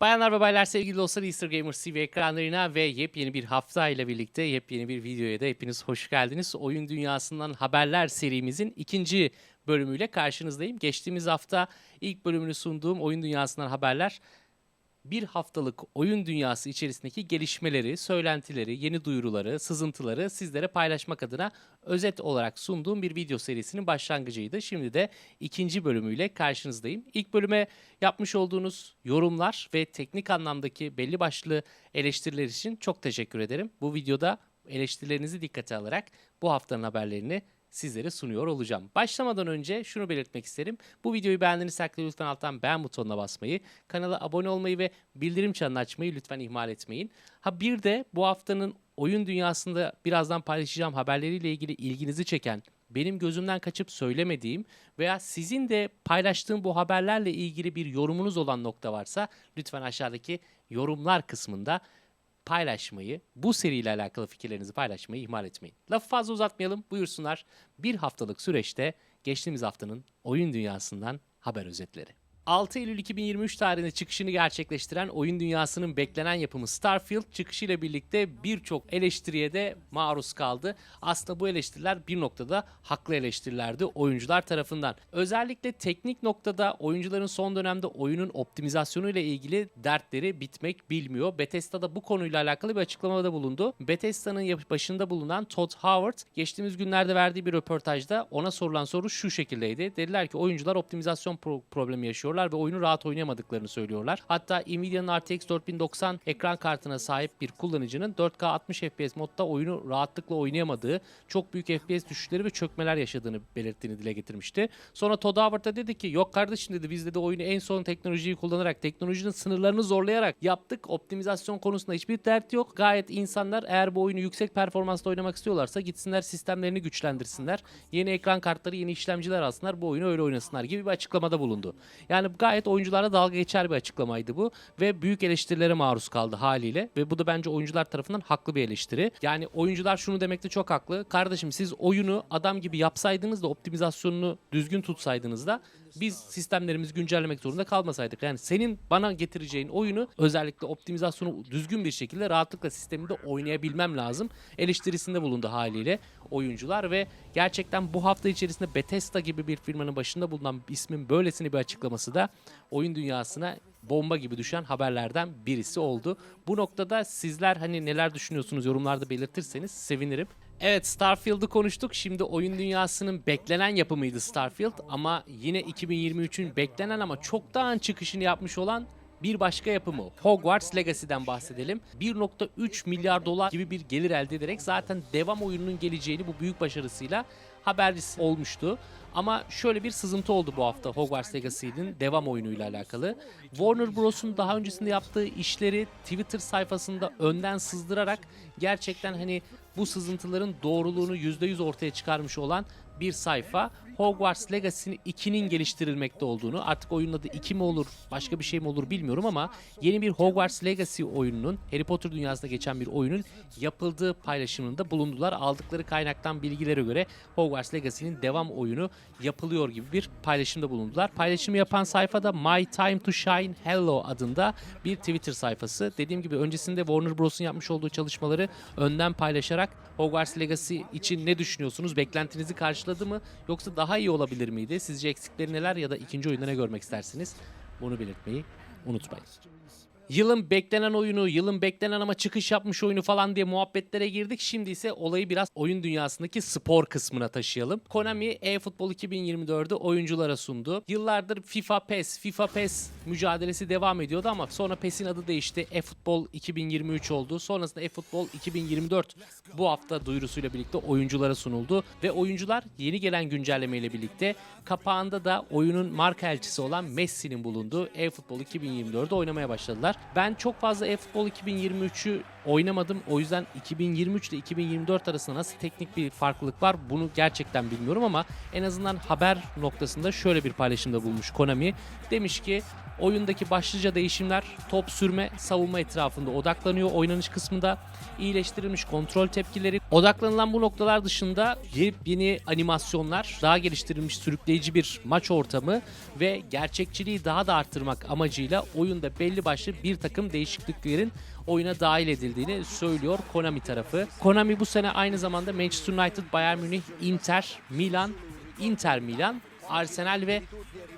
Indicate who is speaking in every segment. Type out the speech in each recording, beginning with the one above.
Speaker 1: Bayanlar ve baylar sevgili dostlar Easter Gamers TV ekranlarına ve yepyeni bir hafta ile birlikte yepyeni bir videoya da hepiniz hoş geldiniz. Oyun Dünyasından Haberler serimizin ikinci bölümüyle karşınızdayım. Geçtiğimiz hafta ilk bölümünü sunduğum Oyun Dünyasından Haberler bir haftalık oyun dünyası içerisindeki gelişmeleri, söylentileri, yeni duyuruları, sızıntıları sizlere paylaşmak adına özet olarak sunduğum bir video serisinin başlangıcıydı. Şimdi de ikinci bölümüyle karşınızdayım. İlk bölüme yapmış olduğunuz yorumlar ve teknik anlamdaki belli başlı eleştiriler için çok teşekkür ederim. Bu videoda eleştirilerinizi dikkate alarak bu haftanın haberlerini sizlere sunuyor olacağım. Başlamadan önce şunu belirtmek isterim. Bu videoyu beğendiğiniz takdirde lütfen alttan beğen butonuna basmayı, kanala abone olmayı ve bildirim çanını açmayı lütfen ihmal etmeyin. Ha bir de bu haftanın oyun dünyasında birazdan paylaşacağım haberleriyle ilgili ilginizi çeken, benim gözümden kaçıp söylemediğim veya sizin de paylaştığım bu haberlerle ilgili bir yorumunuz olan nokta varsa lütfen aşağıdaki yorumlar kısmında paylaşmayı, bu seriyle alakalı fikirlerinizi paylaşmayı ihmal etmeyin. Lafı fazla uzatmayalım, buyursunlar. Bir haftalık süreçte geçtiğimiz haftanın oyun dünyasından haber özetleri. 6 Eylül 2023 tarihinde çıkışını gerçekleştiren oyun dünyasının beklenen yapımı Starfield çıkışıyla birlikte birçok eleştiriye de maruz kaldı. Aslında bu eleştiriler bir noktada haklı eleştirilerdi oyuncular tarafından. Özellikle teknik noktada oyuncuların son dönemde oyunun optimizasyonu ile ilgili dertleri bitmek bilmiyor. Bethesda da bu konuyla alakalı bir açıklamada bulundu. Bethesda'nın başında bulunan Todd Howard geçtiğimiz günlerde verdiği bir röportajda ona sorulan soru şu şekildeydi. Dediler ki oyuncular optimizasyon pro- problemi yaşıyorlar ve oyunu rahat oynayamadıklarını söylüyorlar. Hatta Nvidia'nın RTX 4090 ekran kartına sahip bir kullanıcının 4K 60 FPS modda oyunu rahatlıkla oynayamadığı, çok büyük FPS düşüşleri ve çökmeler yaşadığını belirttiğini dile getirmişti. Sonra Todd Howard da dedi ki yok kardeşim dedi biz de oyunu en son teknolojiyi kullanarak, teknolojinin sınırlarını zorlayarak yaptık. Optimizasyon konusunda hiçbir dert yok. Gayet insanlar eğer bu oyunu yüksek performansla oynamak istiyorlarsa gitsinler sistemlerini güçlendirsinler. Yeni ekran kartları, yeni işlemciler alsınlar. Bu oyunu öyle oynasınlar gibi bir açıklamada bulundu. Yani gayet oyunculara dalga geçer bir açıklamaydı bu ve büyük eleştirilere maruz kaldı haliyle ve bu da bence oyuncular tarafından haklı bir eleştiri. Yani oyuncular şunu demekte çok haklı. Kardeşim siz oyunu adam gibi yapsaydınız da optimizasyonunu düzgün tutsaydınız da biz sistemlerimizi güncellemek zorunda kalmasaydık. Yani senin bana getireceğin oyunu özellikle optimizasyonu düzgün bir şekilde rahatlıkla sisteminde oynayabilmem lazım. Eleştirisinde bulundu haliyle oyuncular ve gerçekten bu hafta içerisinde Bethesda gibi bir firmanın başında bulunan ismin böylesine bir açıklaması da oyun dünyasına bomba gibi düşen haberlerden birisi oldu. Bu noktada sizler hani neler düşünüyorsunuz yorumlarda belirtirseniz sevinirim. Evet Starfield'ı konuştuk. Şimdi oyun dünyasının beklenen yapımıydı Starfield ama yine 2023'ün beklenen ama çoktan çıkışını yapmış olan bir başka yapımı Hogwarts Legacy'den bahsedelim. 1.3 milyar dolar gibi bir gelir elde ederek zaten devam oyununun geleceğini bu büyük başarısıyla habercisi olmuştu. Ama şöyle bir sızıntı oldu bu hafta Hogwarts Legacy'nin devam oyunuyla alakalı. Warner Bros'un daha öncesinde yaptığı işleri Twitter sayfasında önden sızdırarak gerçekten hani bu sızıntıların doğruluğunu %100 ortaya çıkarmış olan bir sayfa Hogwarts Legacy'nin 2'nin geliştirilmekte olduğunu artık oyunun adı 2 mi olur başka bir şey mi olur bilmiyorum ama yeni bir Hogwarts Legacy oyununun Harry Potter dünyasında geçen bir oyunun yapıldığı paylaşımında bulundular. Aldıkları kaynaktan bilgilere göre Hogwarts Legacy'nin devam oyunu yapılıyor gibi bir paylaşımda bulundular. Paylaşımı yapan sayfada My Time to Shine Hello adında bir Twitter sayfası. Dediğim gibi öncesinde Warner Bros'un yapmış olduğu çalışmaları önden paylaşarak Hogwarts Legacy için ne düşünüyorsunuz? Beklentinizi karşıladı mı? Yoksa daha iyi olabilir miydi? Sizce eksikleri neler ya da ikinci oyunda ne görmek istersiniz? Bunu belirtmeyi unutmayın. Yılın beklenen oyunu, yılın beklenen ama çıkış yapmış oyunu falan diye muhabbetlere girdik. Şimdi ise olayı biraz oyun dünyasındaki spor kısmına taşıyalım. Konami eFootball 2024'ü oyunculara sundu. Yıllardır FIFA PES, FIFA PES mücadelesi devam ediyordu ama sonra PES'in adı değişti. eFootball 2023 oldu. Sonrasında eFootball 2024 bu hafta duyurusuyla birlikte oyunculara sunuldu ve oyuncular yeni gelen güncellemeyle birlikte kapağında da oyunun marka elçisi olan Messi'nin bulunduğu eFootball 2024'ü oynamaya başladılar. Ben çok fazla eFootball 2023'ü oynamadım. O yüzden 2023 ile 2024 arasında nasıl teknik bir farklılık var bunu gerçekten bilmiyorum ama en azından haber noktasında şöyle bir paylaşımda bulmuş Konami. Demiş ki oyundaki başlıca değişimler top sürme, savunma etrafında odaklanıyor. Oynanış kısmında iyileştirilmiş kontrol tepkileri. Odaklanılan bu noktalar dışında yeni animasyonlar, daha geliştirilmiş sürükleyici bir maç ortamı ve gerçekçiliği daha da arttırmak amacıyla oyunda belli başlı bir takım değişikliklerin oyuna dahil edildiğini söylüyor Konami tarafı. Konami bu sene aynı zamanda Manchester United, Bayern Münih, Inter, Milan, Inter Milan, Arsenal ve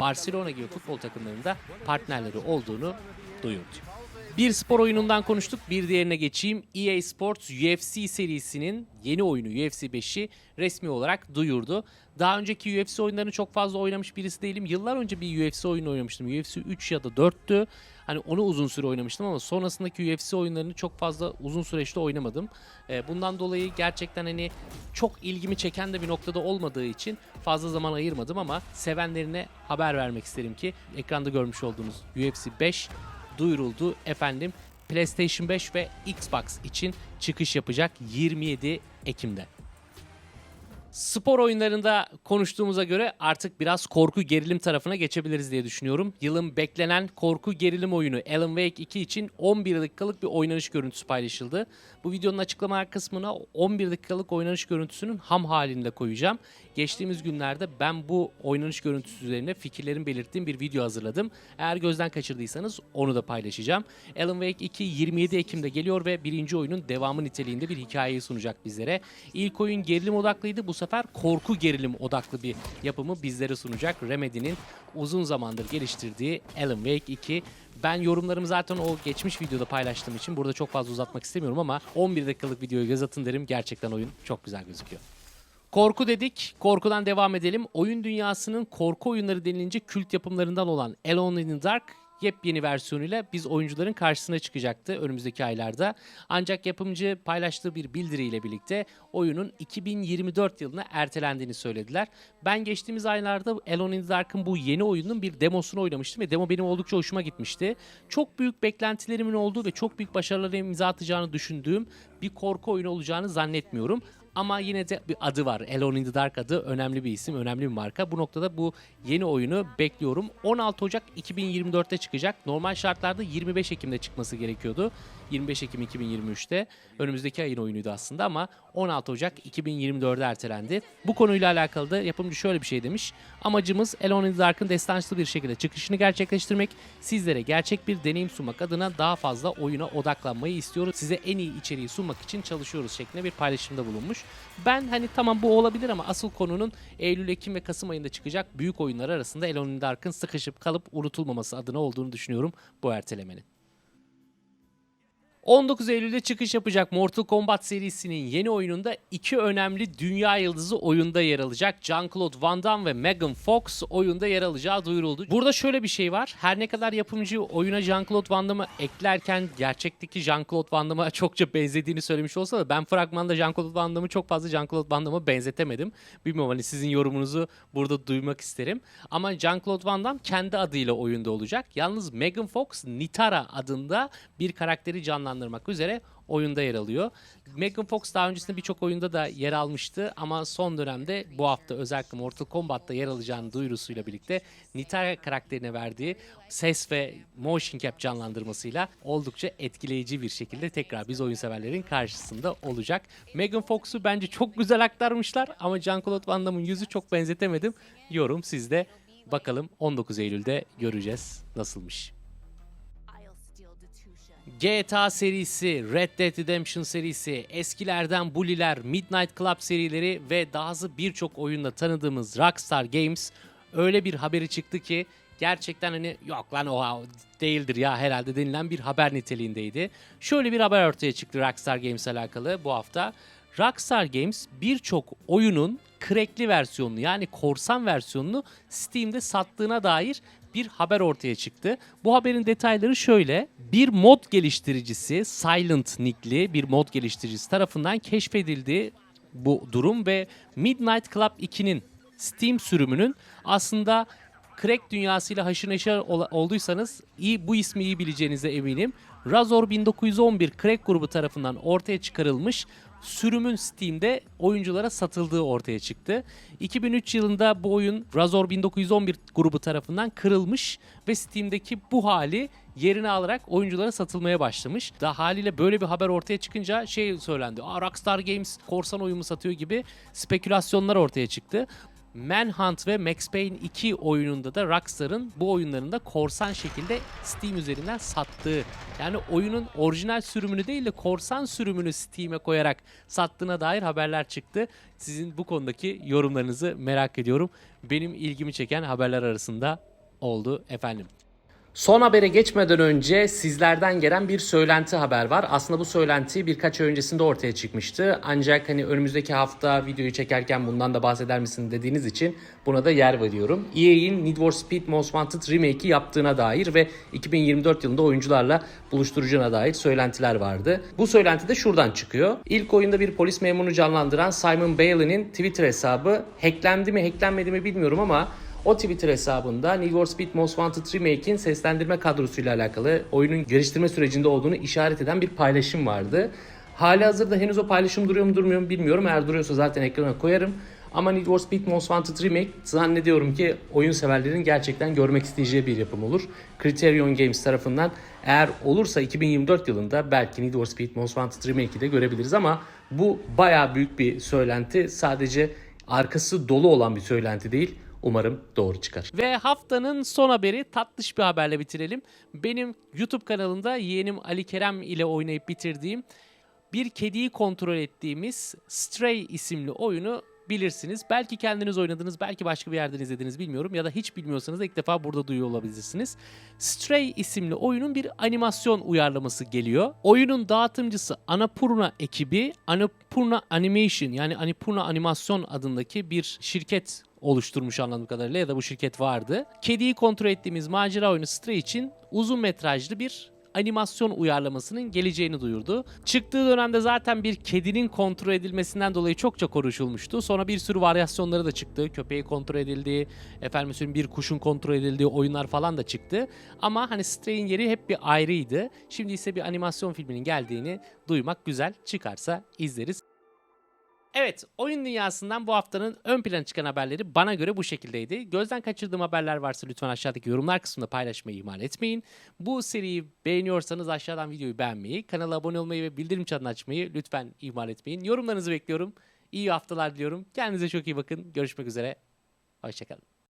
Speaker 1: Barcelona gibi futbol takımlarında partnerleri olduğunu duyurdu. Bir spor oyunundan konuştuk. Bir diğerine geçeyim. EA Sports UFC serisinin yeni oyunu UFC 5'i resmi olarak duyurdu. Daha önceki UFC oyunlarını çok fazla oynamış birisi değilim. Yıllar önce bir UFC oyunu oynamıştım. UFC 3 ya da 4'tü. Hani onu uzun süre oynamıştım ama sonrasındaki UFC oyunlarını çok fazla uzun süreçte oynamadım. Ee, bundan dolayı gerçekten hani çok ilgimi çeken de bir noktada olmadığı için fazla zaman ayırmadım ama sevenlerine haber vermek isterim ki ekranda görmüş olduğunuz UFC 5 duyuruldu efendim. PlayStation 5 ve Xbox için çıkış yapacak 27 Ekim'de. Spor oyunlarında konuştuğumuza göre artık biraz korku gerilim tarafına geçebiliriz diye düşünüyorum. Yılın beklenen korku gerilim oyunu Alan Wake 2 için 11 dakikalık bir oynanış görüntüsü paylaşıldı. Bu videonun açıklamalar kısmına 11 dakikalık oynanış görüntüsünün ham halinde koyacağım. Geçtiğimiz günlerde ben bu oynanış görüntüsü üzerine fikirlerimi belirttiğim bir video hazırladım. Eğer gözden kaçırdıysanız onu da paylaşacağım. Alan Wake 2 27 Ekim'de geliyor ve birinci oyunun devamı niteliğinde bir hikayeyi sunacak bizlere. İlk oyun gerilim odaklıydı. Bu sefer korku gerilim odaklı bir yapımı bizlere sunacak. Remedy'nin uzun zamandır geliştirdiği Alan Wake 2 ben yorumlarımı zaten o geçmiş videoda paylaştığım için burada çok fazla uzatmak istemiyorum ama 11 dakikalık videoyu göz atın derim. Gerçekten oyun çok güzel gözüküyor. Korku dedik. Korkudan devam edelim. Oyun dünyasının korku oyunları denilince kült yapımlarından olan Alone in the Dark yepyeni versiyonuyla biz oyuncuların karşısına çıkacaktı önümüzdeki aylarda. Ancak yapımcı paylaştığı bir bildiriyle birlikte oyunun 2024 yılına ertelendiğini söylediler. Ben geçtiğimiz aylarda Alone in the Dark'ın bu yeni oyunun bir demosunu oynamıştım ve demo benim oldukça hoşuma gitmişti. Çok büyük beklentilerimin olduğu ve çok büyük başarılara imza atacağını düşündüğüm bir korku oyunu olacağını zannetmiyorum. Ama yine de bir adı var. Alone in the Dark adı önemli bir isim, önemli bir marka. Bu noktada bu yeni oyunu bekliyorum. 16 Ocak 2024'te çıkacak. Normal şartlarda 25 Ekim'de çıkması gerekiyordu. 25 Ekim 2023'te. Önümüzdeki ayın oyunuydu aslında ama 16 Ocak 2024'de ertelendi. Bu konuyla alakalı da yapımcı şöyle bir şey demiş. Amacımız Alone in the Dark'ın destansı bir şekilde çıkışını gerçekleştirmek. Sizlere gerçek bir deneyim sunmak adına daha fazla oyuna odaklanmayı istiyoruz. Size en iyi içeriği sunmak için çalışıyoruz şeklinde bir paylaşımda bulunmuş. Ben hani tamam bu olabilir ama asıl konunun Eylül, Ekim ve Kasım ayında çıkacak büyük oyunlar arasında Alone in the Dark'ın sıkışıp kalıp unutulmaması adına olduğunu düşünüyorum bu ertelemenin. 19 Eylül'de çıkış yapacak Mortal Kombat serisinin yeni oyununda iki önemli dünya yıldızı oyunda yer alacak. Jean-Claude Van Damme ve Megan Fox oyunda yer alacağı duyuruldu. Burada şöyle bir şey var. Her ne kadar yapımcı oyuna Jean-Claude Van Damme'ı eklerken gerçekteki Jean-Claude Van Damme'a çokça benzediğini söylemiş olsa da ben fragmanda Jean-Claude Van Damme'ı çok fazla Jean-Claude Van Damme'a benzetemedim. Bilmiyorum hani sizin yorumunuzu burada duymak isterim. Ama Jean-Claude Van Damme kendi adıyla oyunda olacak. Yalnız Megan Fox Nitara adında bir karakteri canlandıracak canlandırmak üzere oyunda yer alıyor. Megan Fox daha öncesinde birçok oyunda da yer almıştı ama son dönemde bu hafta özellikle Mortal Kombat'ta yer alacağını duyurusuyla birlikte Nitara karakterine verdiği ses ve motion cap canlandırmasıyla oldukça etkileyici bir şekilde tekrar biz oyun severlerin karşısında olacak. Megan Fox'u bence çok güzel aktarmışlar ama Jean-Claude Van Damme'ın yüzü çok benzetemedim. Yorum sizde. Bakalım 19 Eylül'de göreceğiz nasılmış. GTA serisi, Red Dead Redemption serisi, eskilerden Bully'ler, Midnight Club serileri ve dahası birçok oyunda tanıdığımız Rockstar Games öyle bir haberi çıktı ki gerçekten hani yok lan o değildir ya herhalde denilen bir haber niteliğindeydi. Şöyle bir haber ortaya çıktı Rockstar Games alakalı bu hafta. Rockstar Games birçok oyunun crackli versiyonunu yani korsan versiyonunu Steam'de sattığına dair bir haber ortaya çıktı. Bu haberin detayları şöyle. Bir mod geliştiricisi Silent Nick'li bir mod geliştiricisi tarafından keşfedildi bu durum ve Midnight Club 2'nin Steam sürümünün aslında crack dünyasıyla haşır neşir ol- olduysanız iyi bu ismi iyi bileceğinize eminim. Razor 1911 crack grubu tarafından ortaya çıkarılmış sürümün Steam'de oyunculara satıldığı ortaya çıktı. 2003 yılında bu oyun Razor 1911 grubu tarafından kırılmış ve Steam'deki bu hali yerini alarak oyunculara satılmaya başlamış. Da haliyle böyle bir haber ortaya çıkınca şey söylendi. Rockstar Games korsan oyunu satıyor gibi spekülasyonlar ortaya çıktı. Manhunt ve Max Payne 2 oyununda da Rockstar'ın bu oyunlarında korsan şekilde Steam üzerinden sattığı yani oyunun orijinal sürümünü değil de korsan sürümünü Steam'e koyarak sattığına dair haberler çıktı. Sizin bu konudaki yorumlarınızı merak ediyorum. Benim ilgimi çeken haberler arasında oldu efendim. Son habere geçmeden önce sizlerden gelen bir söylenti haber var. Aslında bu söylenti birkaç ay öncesinde ortaya çıkmıştı. Ancak hani önümüzdeki hafta videoyu çekerken bundan da bahseder misin dediğiniz için buna da yer veriyorum. EA'in Need for Speed Most Wanted remake'i yaptığına dair ve 2024 yılında oyuncularla buluşturacağına dair söylentiler vardı. Bu söylenti de şuradan çıkıyor. İlk oyunda bir polis memurunu canlandıran Simon Bailey'nin Twitter hesabı hacklendi mi hacklenmedi mi bilmiyorum ama o Twitter hesabında Need for Speed Most Wanted Remake'in seslendirme kadrosuyla alakalı oyunun geliştirme sürecinde olduğunu işaret eden bir paylaşım vardı. Hali hazırda henüz o paylaşım duruyor mu durmuyor mu bilmiyorum. Eğer duruyorsa zaten ekrana koyarım. Ama Need for Speed Most Wanted Remake zannediyorum ki oyun severlerin gerçekten görmek isteyeceği bir yapım olur. Criterion Games tarafından eğer olursa 2024 yılında belki Need for Speed Most Wanted Remake'i de görebiliriz ama bu baya büyük bir söylenti. Sadece arkası dolu olan bir söylenti değil. Umarım doğru çıkar. Ve haftanın son haberi tatlış bir haberle bitirelim. Benim YouTube kanalımda yeğenim Ali Kerem ile oynayıp bitirdiğim bir kediyi kontrol ettiğimiz Stray isimli oyunu bilirsiniz. Belki kendiniz oynadınız, belki başka bir yerden izlediniz bilmiyorum ya da hiç bilmiyorsanız ilk defa burada duyuyor olabilirsiniz. Stray isimli oyunun bir animasyon uyarlaması geliyor. Oyunun dağıtımcısı Annapurna ekibi Annapurna Animation yani Annapurna Animasyon adındaki bir şirket oluşturmuş anladığım kadarıyla ya da bu şirket vardı. Kediyi kontrol ettiğimiz macera oyunu Stray için uzun metrajlı bir animasyon uyarlamasının geleceğini duyurdu. Çıktığı dönemde zaten bir kedinin kontrol edilmesinden dolayı çokça konuşulmuştu. Sonra bir sürü varyasyonları da çıktı. Köpeği kontrol edildiği, efendim söyleyeyim bir kuşun kontrol edildiği oyunlar falan da çıktı. Ama hani Stray'in yeri hep bir ayrıydı. Şimdi ise bir animasyon filminin geldiğini duymak güzel. Çıkarsa izleriz. Evet, oyun dünyasından bu haftanın ön plana çıkan haberleri bana göre bu şekildeydi. Gözden kaçırdığım haberler varsa lütfen aşağıdaki yorumlar kısmında paylaşmayı ihmal etmeyin. Bu seriyi beğeniyorsanız aşağıdan videoyu beğenmeyi, kanala abone olmayı ve bildirim çanını açmayı lütfen ihmal etmeyin. Yorumlarınızı bekliyorum. İyi haftalar diliyorum. Kendinize çok iyi bakın. Görüşmek üzere. Hoşçakalın.